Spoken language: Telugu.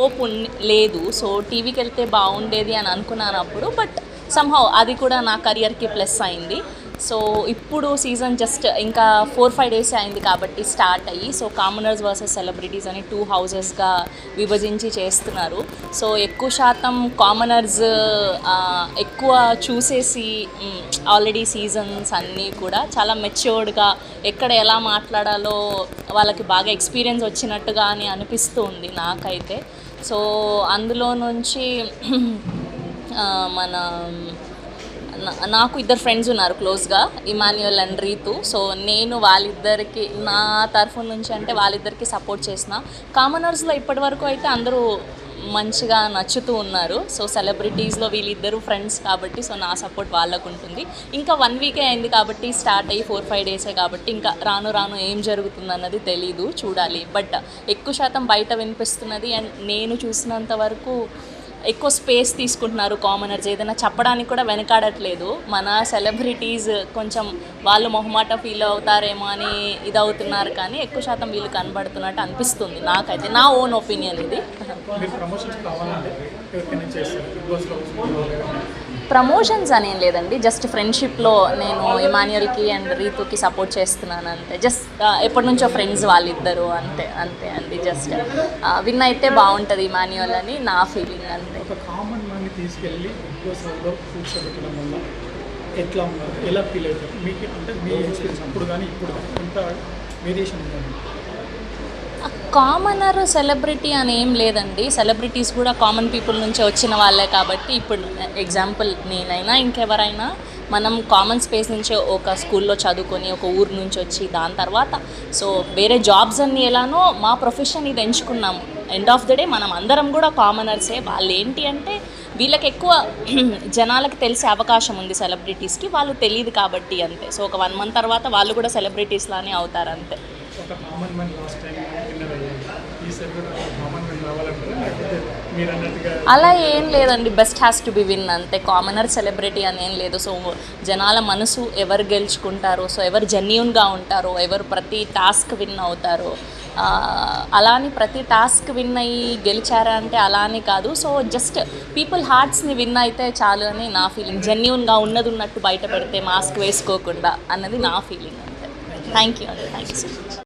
హోప్ లేదు. సో టీవీకి వెళ్తే బాగుండేది అని అనుకున్నాను అప్పుడు బట్ సంహౌ అది కూడా నా కెరియర్కి ప్లస్ అయింది. సో ఇప్పుడు సీజన్ జస్ట్ ఇంకా ఫోర్ ఫైవ్ డేస్ అయింది కాబట్టి స్టార్ట్ అయ్యి సో కామనర్స్ వర్సెస్ సెలబ్రిటీస్ అని టూ హౌజెస్గా విభజించి చేస్తున్నారు. సో ఎక్కువ శాతం కామనర్స్ ఎక్కువ చూసేసి ఆల్రెడీ సీజన్స్ అన్నీ కూడా చాలా మెచ్యూర్డ్గా ఎక్కడ ఎలా మాట్లాడాలో వాళ్ళకి బాగా ఎక్స్పీరియన్స్ వచ్చినట్టుగా అని అనిపిస్తూ ఉంది నాకైతే. సో అందులో నుంచి మన నాకు ఇద్దరు ఫ్రెండ్స్ ఉన్నారు క్లోజ్గా ఇమాన్యుయల్ అండ్ రీతు సో నేను వాళ్ళిద్దరికి నా తరఫు నుంచి అంటే వాళ్ళిద్దరికి సపోర్ట్ చేసిన. కామనర్స్లో ఇప్పటి వరకు అయితే అందరూ మంచిగా నచ్చుతూ ఉన్నారు. సో సెలబ్రిటీస్లో వీళ్ళిద్దరూ ఫ్రెండ్స్ కాబట్టి సో నా సపోర్ట్ వాళ్ళకు ఉంటుంది. ఇంకా వన్ వీకే అయింది కాబట్టి స్టార్ట్ అయ్యి ఫోర్ ఫైవ్ డేసే కాబట్టి ఇంకా రాను రాను ఏం జరుగుతుంది అన్నది తెలీదు చూడాలి. బట్ ఎక్కువ శాతం బయట వినిపిస్తున్నది. అండ్ నేను చూసినంత వరకు ఎక్కువ స్పేస్ తీసుకుంటున్నారు కామనర్స్ ఏదైనా చెప్పడానికి కూడా వెనకాడట్లేదు. మన సెలబ్రిటీస్ కొంచెం వాళ్ళు మొహమాట ఫీల్ అవుతారేమో అని ఇదవుతున్నారు కానీ ఎక్కువ శాతం వీళ్ళు కనబడుతున్నట్టు అనిపిస్తుంది నాకైతే. నా ఓన్ ఒపీనియన్ ఇది. ప్రమోషన్స్ అనేం లేదండి. జస్ట్ ఫ్రెండ్షిప్లో నేను ఇమాన్యుయల్కి అండ్ రీతుకి సపోర్ట్ చేస్తున్నాను అంతే జస్ట్ ఎప్పటి నుంచో ఫ్రెండ్స్ వాళ్ళిద్దరు అంతే అంతే అండి. జస్ట్ విన్ అయితే బాగుంటుంది ఇమాన్యుయల్ అని నా ఫీలింగ్ అంతే. ఒక కామన్ మ్యాన్ని తీసుకెళ్ళి కూర్చోబెట్టడం వల్ల ఎట్లా ఉన్నారు? ఎలా ఫీల్ అవుతారు? మీకు అంటే మీ ఎక్స్పీరియన్స్ అప్పుడు కానీ ఇప్పుడు కానీ ఎంత వేరియేషన్ ఉందండి కామనర్ సెలబ్రిటీ అని ఏం లేదండి. సెలబ్రిటీస్ కూడా కామన్ పీపుల్ నుంచి వచ్చిన వాళ్ళే కాబట్టి ఇప్పుడు ఎగ్జాంపుల్ నేనైనా ఇంకెవరైనా మనం కామన్ స్పేస్ నుంచి ఒక స్కూల్లో చదువుకొని ఒక ఊరు నుంచి వచ్చి దాని తర్వాత సో వేరే జాబ్స్ అన్ని ఎలానో మా ప్రొఫెషన్ ఇది ఎంచుకున్నాము ఎండ్ ఆఫ్ ద డే మనం అందరం కూడా కామనర్సే వాళ్ళు ఏంటి అంటే వీళ్ళకి ఎక్కువ జనాలకు తెలిసే అవకాశం ఉంది సెలబ్రిటీస్కి వాళ్ళు తెలియదు కాబట్టి అంతే. సో ఒక వన్ మంత్ తర్వాత వాళ్ళు కూడా సెలబ్రిటీస్ లానే అవుతారు అంతే. ఒక common man last time winner ఈసారి కూడా ఒక కామన్ మ్యాన్ లేకపోతే మీరు అన్నట్టుగా అలా ఏం లేదండి. Best has to be win అంతే. కామనర్ సెలబ్రిటీ అని ఏం లేదు. సో జనాల మనసు ఎవరు గెలుచుకుంటారో సో ఎవరు జెన్యున్గా ఉంటారో ఎవరు ప్రతి టాస్క్ విన్ అవుతారో అలానే అలా అని ప్రతి టాస్క్ విన్ అయ్యి గెలిచారా అంటే అలానే కాదు. సో జస్ట్ పీపుల్ హార్ట్స్ని విన్ అయితే చాలు అని నా ఫీలింగ్ జెన్యున్గా ఉన్నది ఉన్నట్టు బయట పెడితే మాస్క్ వేసుకోకుండా అన్నది నా ఫీలింగ్ అంతే. థ్యాంక్ యూ అండి. Thank you so much